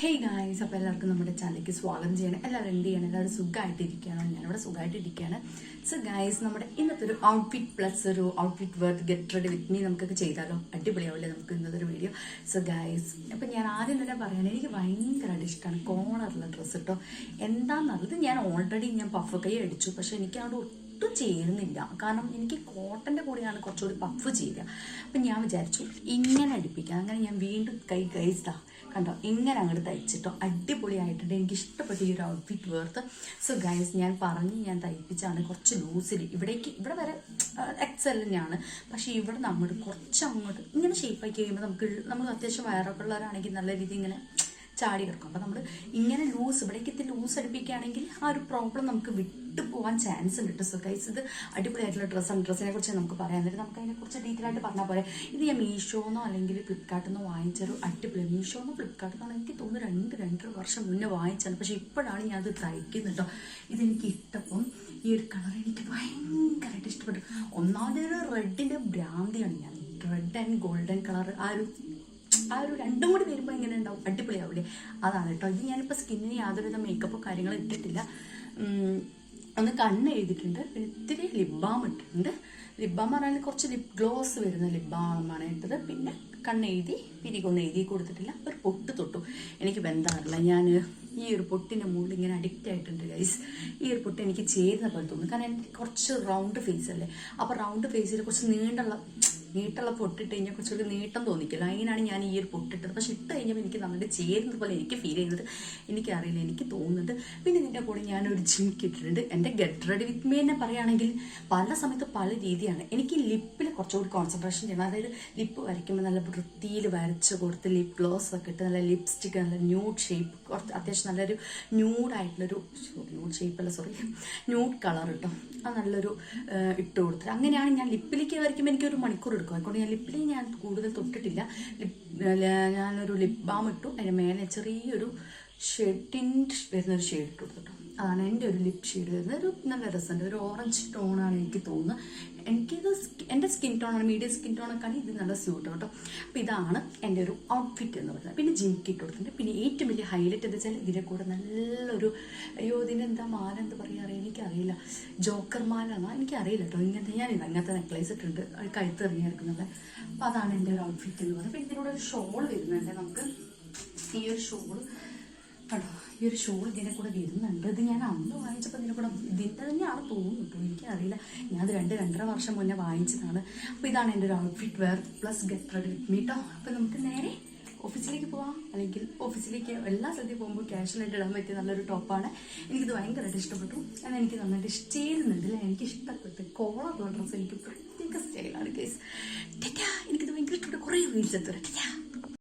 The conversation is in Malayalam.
ഹേയ് ഗായ്സ് അപ്പോൾ എല്ലാവർക്കും നമ്മുടെ ചാനലിലേക്ക് സ്വാഗതം ചെയ്യണം. എല്ലാവരും എന്ത് ചെയ്യണം? എല്ലാവരും സുഖമായിട്ടിരിക്കുകയാണ് ഞാനിവിടെ സുഖമായിട്ടിരിക്കുകയാണ് സോ ഗായ്സ് നമ്മുടെ ഇന്നത്തെ ഒരു ഔട്ട്ഫിറ്റ് പ്ലസ് ഒരു outfit worth get ready with me നമുക്കൊക്കെ ചെയ്താലോ? അടിപൊളിയാവില്ലേ നമുക്ക് ഇന്നത്തെ ഒരു വീഡിയോ സോ ഗായ്സ് അപ്പം ഞാൻ ആദ്യം തന്നെ പറയാൻ എനിക്ക് ഭയങ്കരമായിട്ട് ഇഷ്ടമാണ് കോണറുള്ള ഡ്രസ്സ് കേട്ടോ എന്താണെന്നുള്ളത് ഞാൻ ഓൾറെഡി ഞാൻ പഫ് കൈ അടിച്ചു. പക്ഷേ എനിക്ക് അവിടെ ഒട്ടും ചേരുന്നില്ല കാരണം എനിക്ക് കോട്ടന്റെ കൂടെയാണ് കുറച്ചുകൂടി പഫ് ചെയ്യുക. അപ്പം ഞാൻ വിചാരിച്ചു ഇങ്ങനെ അടുപ്പിക്കാം. അങ്ങനെ ഞാൻ വീണ്ടും കൈ കഴിച്ചാ കണ്ടോ? ഇങ്ങനെ അങ്ങോട്ട് തയ്ച്ചിട്ടോ. അടിപൊളിയായിട്ടുണ്ട്. എനിക്ക് ഇഷ്ടപ്പെട്ട ഈ ഒരു ഔട്ട്ഫിറ്റ് വേർത്ത് സോ ഗൈസ് ഞാൻ പറഞ്ഞ് ഞാൻ തയ്പ്പിച്ചാണ് കുറച്ച് ലൂസിൽ ഇവിടേക്ക് ഇവിടെ വരെ എക്സൽ തന്നെയാണ്. പക്ഷേ ഇവിടെ നമ്മൾ കുറച്ച് അങ്ങോട്ട് ഇങ്ങനെ ഷേപ്പാക്കി കഴിയുമ്പോൾ നമുക്ക് നമ്മൾ അത്യാവശ്യം വയറൊക്കെ ഉള്ളവരാണെങ്കിൽ നല്ല രീതി ഇങ്ങനെ ചാടി കിടക്കും. അപ്പം നമ്മൾ ഇങ്ങനെ ലൂസ് ഇവിടേക്ക് എത്തി ലൂസ് അടുപ്പിക്കുകയാണെങ്കിൽ ആ ഒരു പ്രോബ്ലം നമുക്ക് വിട്ടു പോകാൻ ചാൻസ് ഉണ്ട് കേട്ടോ സോ ഗൈസ് ഇത് അടിപൊളിയായിട്ടുള്ള ഡ്രസ്സാണ് ഡ്രസ്സിനെ കുറിച്ച് നമുക്ക് പറയാൻ പറ്റും നമുക്ക് അതിനെക്കുറിച്ച് ഡീറ്റെയിൽ ആയിട്ട് പറഞ്ഞാൽ പോലെ ഇത് ഞാൻ മീഷോന്നോ അല്ലെങ്കിൽ ഫ്ലിപ്കാർട്ടിൽ നിന്നോ വാങ്ങിച്ചൊരു അടിപൊളി മീഷോന്നോ ഫ്ലിപ്കാർട്ടിൽ നിന്നോ എനിക്ക് തോന്നുന്നു രണ്ട് രണ്ടര വർഷം മുന്നേ വാങ്ങിച്ചാണ് പക്ഷേ ഇപ്പോഴാണ് ഞാൻ അത് തയ്ക്കുന്നത് കേട്ടോ ഇതെനിക്ക് ഇഷ്ടപ്പം ഈ ഒരു കളർ എനിക്ക് ഭയങ്കരമായിട്ട് ഇഷ്ടപ്പെട്ടു. ഒന്നാമതൊരു റെഡിന്റെ ഭ്രാന്തിയാണ് ഞാൻ. റെഡ് ആൻഡ് ഗോൾഡൻ കളർ ആ ഒരു ആ ഒരു രണ്ടും കൂടി വരുമ്പോൾ എങ്ങനെ ഉണ്ടാവും? അടിപൊളിയാവില്ലേ അതാണ് കേട്ടോ ഇത് ഞാനിപ്പോൾ സ്കിന്നിന് യാതൊരുവിധ മേക്കപ്പോ കാര്യങ്ങളും ഇട്ടിട്ടില്ല. ഒന്ന് കണ്ണ് എഴുതിയിട്ടുണ്ട് പിന്നെ ഇത്തിരി ലിപ് ബാം ഇട്ടിട്ടുണ്ട്. ലിപ് ബാം പറഞ്ഞാൽ കുറച്ച് ലിപ് ഗ്ലോസ് വരുന്ന ലിപ് ബാമാണ് ഇട്ടത്. പിന്നെ കണ്ണ് എഴുതി പിരികൊന്നും എഴുതി കൊടുത്തിട്ടില്ല. ഒരു പൊട്ട് തൊട്ടു. എനിക്ക് ബന്ധമില്ല ഞാൻ ഈ ഒരു പൊട്ടിന്റെ മുകളിൽ ഇങ്ങനെ അഡിക്റ്റ് ആയിട്ടുണ്ട് ഗൈസ് ഈ ഒരു പൊട്ട് എനിക്ക് ചേരുന്ന പോലെ തോന്നുന്നു. കാരണം എനിക്ക് കുറച്ച് റൗണ്ട് ഫേസ് അല്ലേ? അപ്പോൾ റൗണ്ട് ഫേസിൽ കുറച്ച് നീണ്ടുള്ള നീട്ടുള്ള പൊട്ടിട്ട് കഴിഞ്ഞാൽ കുറച്ചുകൂടി നീട്ടം തോന്നിക്കില്ല അതിനാണ് ഞാൻ ഈ ഒരു പൊട്ടിട്ടത്. പക്ഷെ ഇട്ട് കഴിഞ്ഞപ്പോൾ എനിക്ക് നന്നായിട്ട് ചേരുന്നത് പോലെ എനിക്ക് ഫീൽ ചെയ്യുന്നത് എനിക്കറിയില്ല എനിക്ക് തോന്നുന്നത്. പിന്നെ ഇതിന്റെ കൂടെ ഞാനൊരു ജിങ്ക് ഇട്ടിട്ടുണ്ട്. എന്റെ ഗെറ്റ് റെഡി വിത്ത് മീ എന്നെ പറയുകയാണെങ്കിൽ പല സമയത്ത് പല രീതിയാണ്. എനിക്ക് ലിപ്പിൽ കുറച്ചുകൂടി കോൺസെൻട്രേഷൻ ചെയ്യണം. അതായത് ലിപ്പ് വരയ്ക്കുമ്പോൾ നല്ല വൃത്തിയിൽ വരച്ച് കൊടുത്ത് ലിപ് ഗ്ലോസ് ഒക്കെ ഇട്ട് നല്ല ലിപ്സ്റ്റിക് നല്ല ന്യൂഡ് ഷേപ്പ് കുറച്ച് അത്യാവശ്യം നല്ലൊരു ന്യൂഡായിട്ടുള്ളൊരു ന്യൂഡ് ഷേപ്പ് അല്ല സോറി ന്യൂഡ് കളർ കിട്ടും അത് നല്ലൊരു ഇട്ട് കൊടുത്തിട്ട് അങ്ങനെയാണ് ഞാൻ ലിപ്പിലേക്ക് വരയ്ക്കുമ്പോൾ എനിക്കൊരു മണിക്കൂർ എടുക്കും. അതുകൊണ്ട് ഞാൻ ലിപ്പിൽ ഞാൻ കൂടുതൽ തൊട്ടിട്ടില്ല. ലിപ് ഞാനൊരു ലിപ് ബാം ഇട്ടു. അതിന് മേലെ ചെറിയൊരു ഷെഡിന്റെ വരുന്നൊരു ഷെയ്ഡ് ഇട്ട് കൊടുത്തിട്ടു. അതാണ് എന്റെ ഒരു ലിപ് ഷെയ്ഡ് വരുന്നത്. ഒരു നല്ല രസമുണ്ട്. ഒരു ഓറഞ്ച് ടോണാണ് എനിക്ക് തോന്നുന്നത്. എനിക്കിത് എന്റെ സ്കിൻ ടോണാണ് മീഡിയം സ്കിൻ ടോണൊക്കെയാണ് ഇത് നല്ല സ്യൂട്ട് കേട്ടോ. അപ്പോൾ ഇതാണ് എന്റെ ഒരു ഔട്ട്ഫിറ്റ് എന്ന് പറയുന്നത്. പിന്നെ ജിംക്ക് ഇട്ട് കൊടുത്തിട്ടുണ്ട്. പിന്നെ ഏറ്റവും വലിയ ഹൈലൈറ്റ് എന്ന് വെച്ചാൽ ഇതിന്റെ കൂടെ നല്ലൊരു അയ്യോ ഇതിനെന്താ മാല എന്ത് പറയുക അറിയാം. എനിക്കറിയില്ല. ജോക്കർ മാല എന്നാ? എനിക്കറിയില്ല കേട്ടോ. ഇങ്ങനത്തെ ഞാൻ അങ്ങനത്തെ നെക്ലേസ് ഇട്ടിട്ടുണ്ട്. അത് കഴുത്ത് എറിഞ്ഞെടുക്കുന്നത് അപ്പോൾ അതാണ് എന്റെ ഒരു ഔട്ട്ഫിറ്റ് എന്ന് പറയുന്നത്. അപ്പോൾ ഇതിനോട് ഒരു ഷോൾ വരുന്നുണ്ട് നമുക്ക്. ഈ ഒരു ഷോൾ കണ്ടോ ഈ ഒരു ഷോൾ ഇതിനെ കൂടെ വരുന്നുണ്ട്. ഇത് ഞാൻ അന്ന് വാങ്ങിച്ചപ്പോൾ ഇതിനെ കൂടെ ഇതിന്റെ തന്നെയാണ് തോന്നുന്നു എനിക്കറിയില്ല. ഞാൻ അത് രണ്ട് രണ്ടര വർഷം മുന്നേ വാങ്ങിച്ചതാണ്. അപ്പോൾ ഇതാണ് എന്റെ ഒരു outfit wear plus get ready കേട്ടോ അപ്പോൾ നമുക്ക് നേരെ ഓഫീസിലേക്ക് പോവാം. അല്ലെങ്കിൽ ഓഫീസിലേക്ക് എല്ലാ സ്ഥലത്തേക്ക് പോകുമ്പോൾ ക്യാഷ്വലായിട്ട് ഇടാൻ പറ്റിയ നല്ലൊരു ടോപ്പാണ് എനിക്കിത് ഭയങ്കരമായിട്ട് ഇഷ്ടപ്പെട്ടു. അത് എനിക്ക് നന്നായിട്ട് അല്ലേ? എനിക്ക് ഇഷ്ടപ്പെട്ടു കോളറുള്ള ഡ്രസ്സ് എനിക്ക് പ്രത്യേക സ്റ്റൈലാണ് കേസ് എനിക്കിത് ഭയങ്കര ഇഷ്ടപ്പെട്ടു കുറേ റീൽസ് എത്തും